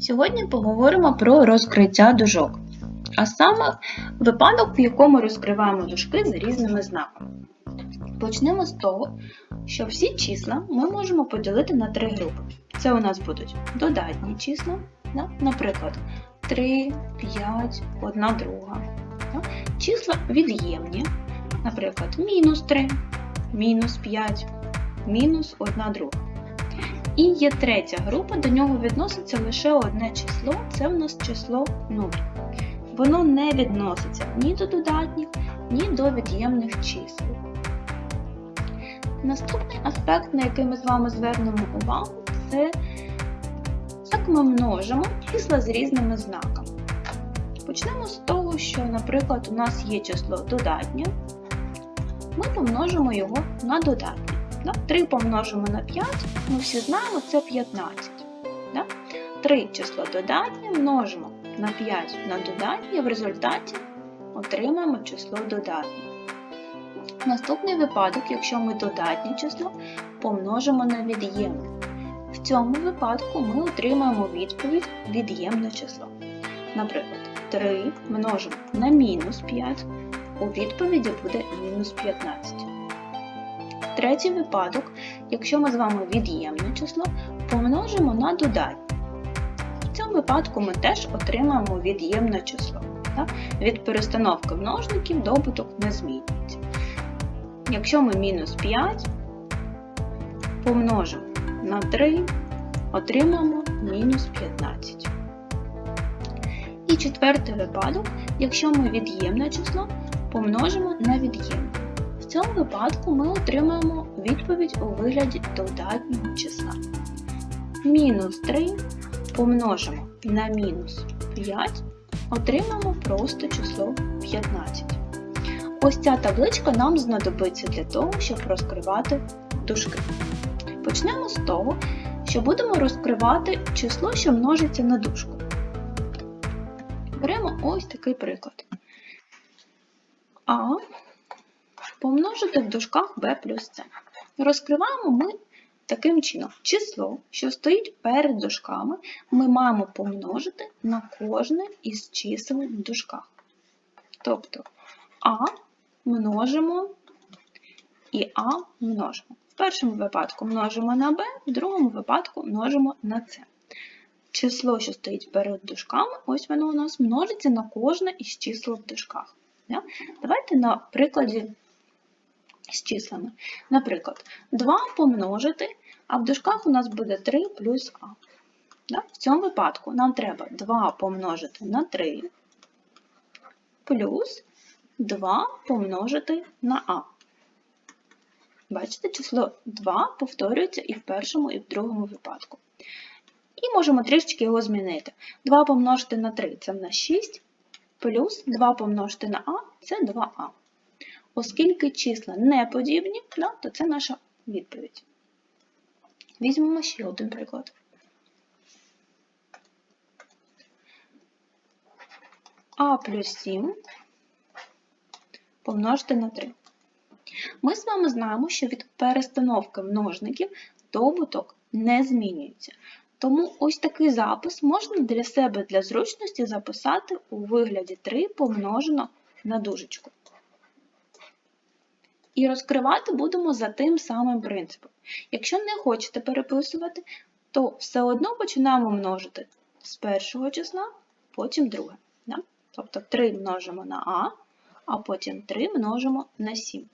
Сьогодні поговоримо про розкриття дужок, а саме випадок, в якому розкриваємо дужки за різними знаками. Почнемо з того, що всі числа ми можемо поділити на три групи. Це у нас будуть додатні числа, наприклад, 3, 5, 1 друга. Да? Числа від'ємні, наприклад, мінус 3, мінус 5, мінус 1 друга. І є третя група, до нього відноситься лише одне число, це в нас число 0. Воно не відноситься ні до додатніх, ні до від'ємних чисел. Наступний аспект, на який ми з вами звернемо увагу, це як ми множимо числа з різними знаками. Почнемо з того, що, наприклад, у нас є число додатнє, ми помножимо його на додатнє. 3 помножимо на 5, ми всі знаємо, це 15. 3 число додатнє множимо на 5 на додатнє, в результаті отримаємо число додатнє. Наступний випадок, якщо ми додатнє число помножимо на від'ємне. В цьому випадку ми отримаємо відповідь від'ємне число. Наприклад, 3 множимо на мінус 5, у відповіді буде мінус 15. Третій випадок, якщо ми з вами від'ємне число помножимо на додатнє. В цьому випадку ми теж отримаємо від'ємне число. Так? Від перестановки множників добуток не змінюється. Якщо ми мінус 5 помножимо на 3, отримаємо мінус 15. І четвертий випадок, якщо ми від'ємне число помножимо на від'ємне. Цьому випадку ми отримаємо відповідь у вигляді додатнього числа. Мінус 3 помножимо на мінус 5, отримаємо просто число 15. Ось ця табличка нам знадобиться для того, щоб розкривати дужки. Почнемо з того, що будемо розкривати число, що множиться на дужку. Беремо ось такий приклад. А помножити в дужках b плюс c. Розкриваємо ми таким чином. Число, що стоїть перед дужками, ми маємо помножити на кожне із чисел в дужках. Тобто А множимо і А множимо. В першому випадку множимо на b, в другому випадку множимо на c. Число, що стоїть перед дужками, ось воно у нас множиться на кожне із чисел в дужках. Давайте на прикладі з числами. Наприклад, 2 помножити, а в дужках у нас буде 3 плюс А. В цьому випадку нам треба 2 помножити на 3 плюс 2 помножити на А. Бачите, число 2 повторюється і в першому, і в другому випадку. І можемо трішечки його змінити. 2 помножити на 3 це в нас 6, плюс 2 помножити на А це 2А. Оскільки числа не подібні, то це наша відповідь. Візьмемо ще один приклад. А плюс 7 помножити на 3. Ми з вами знаємо, що від перестановки множників добуток не змінюється. Тому ось такий запис можна для себе для зручності записати у вигляді 3 помножено на дужечку. І розкривати будемо за тим самим принципом. Якщо не хочете переписувати, то все одно починаємо множити з першого числа, потім друге. Да? Тобто 3 множимо на А, а потім 3 множимо на 7.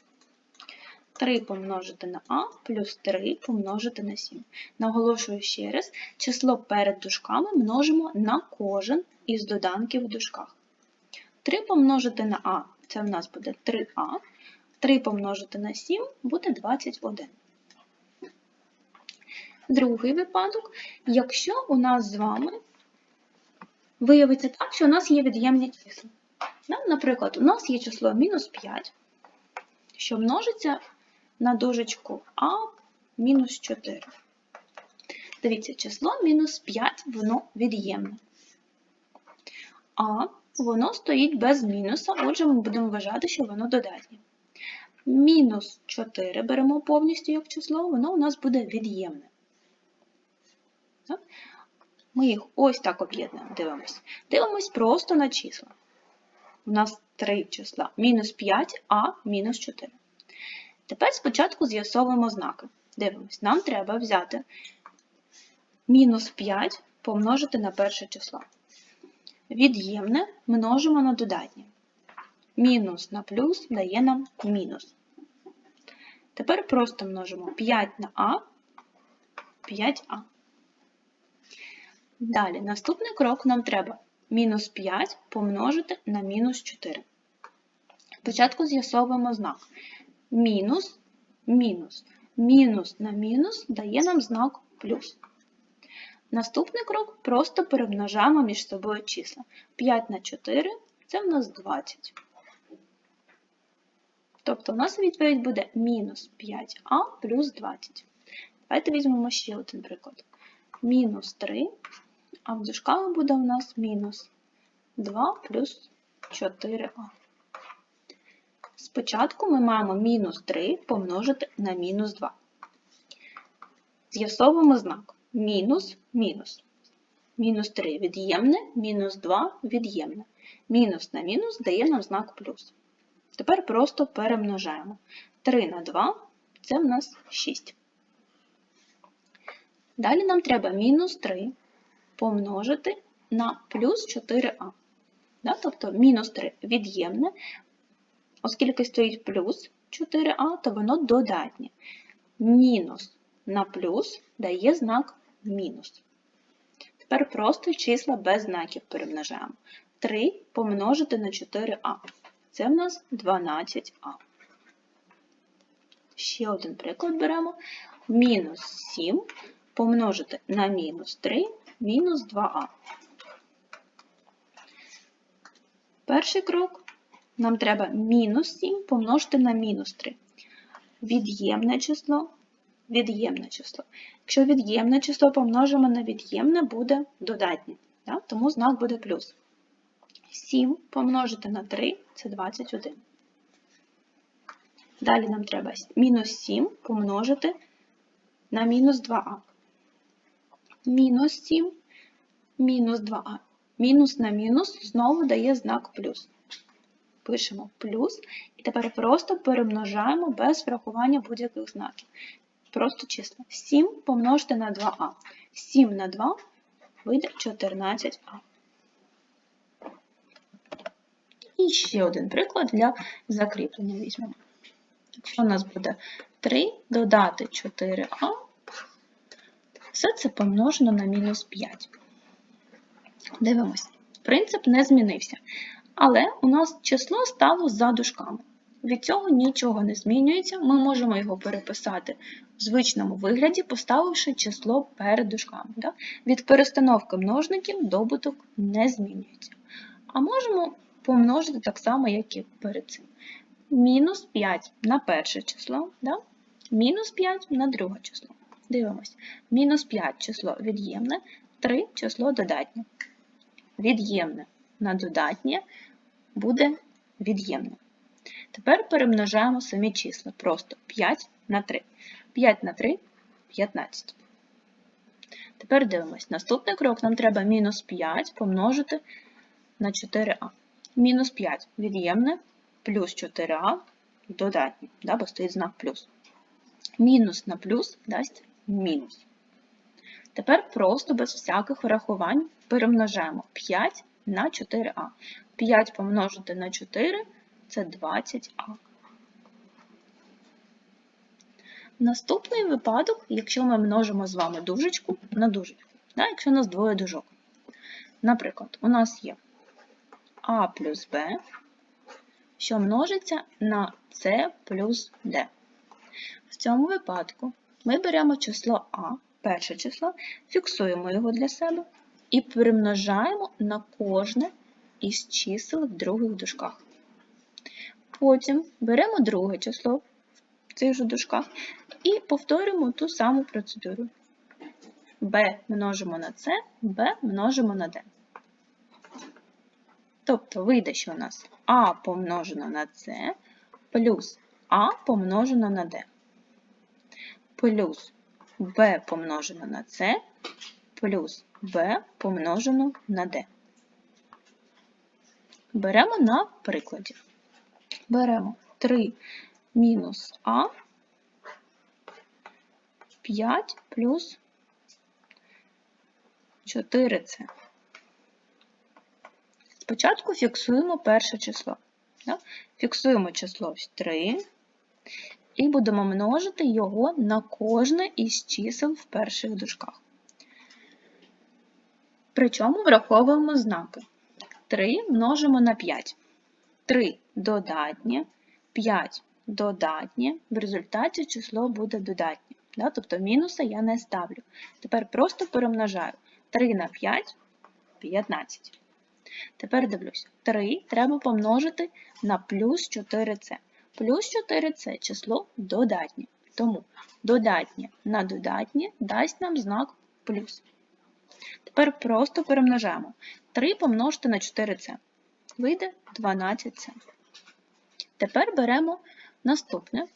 3 помножити на А плюс 3 помножити на 7. Наголошую ще раз, число перед дужками множимо на кожен із доданків в дужках. 3 помножити на А це в нас буде 3А. 3 помножити на 7 буде 21. Другий випадок, якщо у нас з вами виявиться так, що у нас є від'ємні числа. Наприклад, у нас є число мінус 5, що множиться на дужечку А мінус 4. Дивіться, число мінус 5, воно від'ємне. А воно стоїть без мінуса, отже, ми будемо вважати, що воно додатнє. Мінус 4 беремо повністю як число, воно у нас буде від'ємне. Ми їх ось так об'єднуємо. Дивимось. Дивимось просто на числа. У нас три числа. Мінус 5, а мінус 4. Тепер спочатку з'ясовуємо знаки. Дивимось, нам треба взяти мінус 5 помножити на перше число. Від'ємне множимо на додатнє. Мінус на плюс дає нам мінус. Тепер просто множимо 5 на А, 5А. Далі, наступний крок нам треба мінус 5 помножити на мінус 4. Спочатку з'ясовуємо знак. Мінус, мінус. Мінус на мінус дає нам знак плюс. Наступний крок просто перемножаємо між собою числа. 5 на 4 це в нас 20. Тобто у нас відповідь буде мінус 5а плюс 20. Давайте візьмемо ще один приклад. Мінус 3, а в дужках буде у нас мінус 2 плюс 4а. Спочатку ми маємо мінус 3 помножити на мінус 2. З'ясовуємо знак. Мінус, мінус. Мінус 3 від'ємне, мінус 2 від'ємне. Мінус на мінус дає нам знак плюс. Тепер просто перемножаємо. 3 на 2 це в нас 6. Далі нам треба мінус 3 помножити на плюс 4а. Да? Тобто мінус 3 від'ємне, оскільки стоїть плюс 4а, то воно додатнє. Мінус на плюс дає знак мінус. Тепер просто числа без знаків перемножаємо. 3 помножити на 4а. Це в нас 12а. Ще один приклад беремо. Мінус 7 помножити на мінус 3, мінус 2а. Перший крок нам треба мінус 7 помножити на мінус 3. Від'ємне число, від'ємне число. Якщо від'ємне число помножимо на від'ємне, буде додатнє, тому знак буде плюс. 7 помножити на 3 це 21. Далі нам треба мінус 7 помножити на мінус 2а. Мінус 7, мінус 2а. Мінус на мінус знову дає знак плюс. Пишемо плюс, і тепер просто перемножаємо без врахування будь-яких знаків. Просто числа. 7 помножити на 2а. 7 на 2 вийде 14а. І ще один приклад для закріплення візьмемо. Якщо у нас буде 3 додати 4а, все це помножено на мінус 5. Дивимось. Принцип не змінився. Але у нас число стало за дужками. Від цього нічого не змінюється, ми можемо його переписати в звичному вигляді, поставивши число перед дужками. Від перестановки множників добуток не змінюється. А можемо помножити так само, як і перед цим. Мінус 5 на перше число, да? мінус 5 на друге число. Дивимось. Мінус 5 число від'ємне, 3 число додатнє. Від'ємне на додатнє буде від'ємне. Тепер перемножаємо самі числа. Просто 5 на 3. 5 на 3 15. Тепер дивимось. Наступний крок нам треба мінус 5 помножити на 4а. Мінус 5 від'ємне, плюс 4а додатнє, да, бо стоїть знак плюс. Мінус на плюс дасть мінус. Тепер просто без всяких врахувань перемножаємо 5 на 4а. 5 помножити на 4 це 20а. Наступний випадок, якщо ми множимо з вами дужечку на дужечку, да, якщо у нас двоє дужок. Наприклад, у нас є а плюс Б, що множиться на С плюс Д. В цьому випадку ми беремо число А, перше число, фіксуємо його для себе і примножаємо на кожне із чисел в других дужках. Потім беремо друге число в цих же дужках і повторюємо ту саму процедуру. b множимо на С, b множимо на D. Тобто вийде, що у нас А помножено на С плюс А помножено на D. Плюс b помножено на С плюс b помножено на d. Беремо на прикладі. Беремо 3 мінус а 5 плюс 4c. Спочатку фіксуємо перше число. Фіксуємо число 3 і будемо множити його на кожне із чисел в перших дужках. Причому враховуємо знаки. 3 множимо на 5. 3 додатнє, 5 додатнє, в результаті число буде додатнє. Да? Тобто мінуса я не ставлю. Тепер просто перемножаю 3 на 5 15. Тепер дивлюсь, 3 треба помножити на плюс 4c. Плюс 4 це число додатнє. Тому додатнє на додатнє дасть нам знак плюс. Тепер просто перемножаємо. 3 помножити на 4c. Вийде 12c. Тепер беремо наступне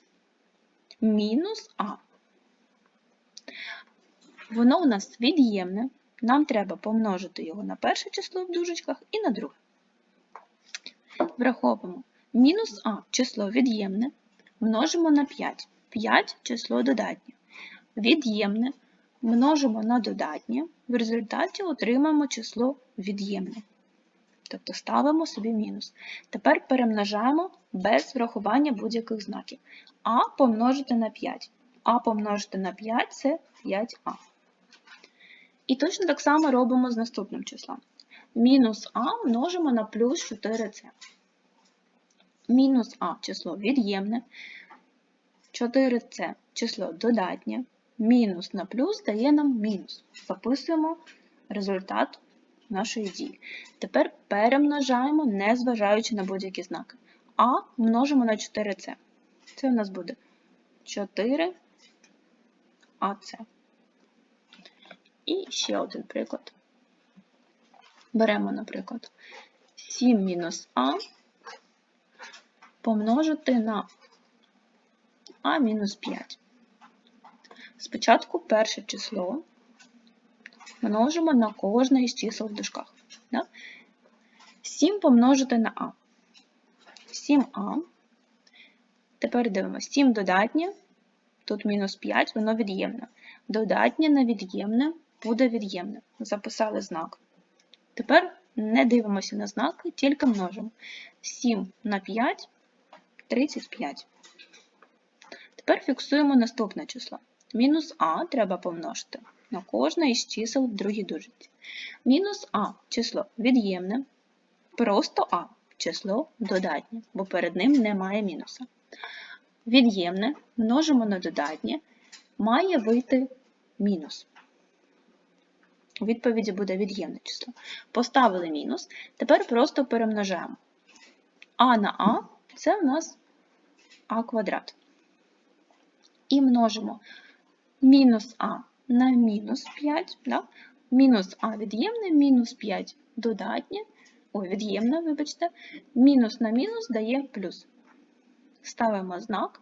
мінус а. Воно у нас від'ємне. Нам треба помножити його на перше число в дужечках і на друге. Враховуємо мінус а число від'ємне множимо на 5. 5 число додатнє. Від'ємне множимо на додатнє, в результаті отримаємо число від'ємне. Тобто ставимо собі мінус. Тепер перемножаємо без врахування будь-яких знаків. А помножити на 5. А помножити на 5 це 5а. І точно так само робимо з наступним числом. Мінус а множимо на плюс 4c. Мінус а число від'ємне. 4c число додатнє. Мінус на плюс дає нам мінус. Записуємо результат нашої дії. Тепер перемножаємо, не зважаючи на будь-які знаки. А множимо на 4c. Це у нас буде 4 АЦ. І ще один приклад. Беремо, наприклад, 7 мінус А помножити на А мінус 5. Спочатку перше число множимо на кожне із чисел в дужках. 7 помножити на А. 7А. Тепер дивимося, 7 додатнє, тут мінус 5, воно від'ємне. Додатнє на від'ємне буде від'ємне. Записали знак. Тепер не дивимося на знаки, тільки множимо. 7 на 5 35. Тепер фіксуємо наступне число. Мінус А треба помножити на кожне із чисел в другій дужці. Мінус А число від'ємне, просто А число додатнє, бо перед ним немає мінуса. Від'ємне множимо на додатнє, має вийти мінус. У відповіді буде від'ємне число. Поставили мінус, тепер просто перемножаємо. А на А це у нас А квадрат. І множимо мінус А на мінус 5, да? мінус А від'ємне, мінус 5 додатнє, ой, від'ємне, вибачте, мінус на мінус дає плюс. Ставимо знак,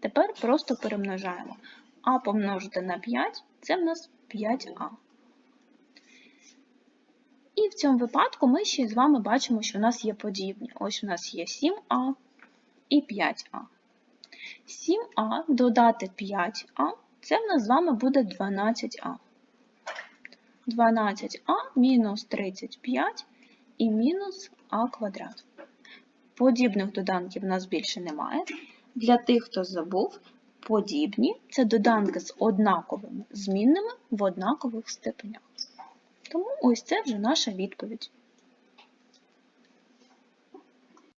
тепер просто перемножаємо. А помножити на 5 це в нас 5А. І в цьому випадку ми ще з вами бачимо, що у нас є подібні. Ось у нас є 7А і 5А. 7А додати 5А, це в нас з вами буде 12А. 12А мінус 35 і мінус А квадрат. Подібних доданків у нас більше немає. Для тих, хто забув, подібні це доданки з однаковими змінними в однакових степенях. Тому ось це вже наша відповідь.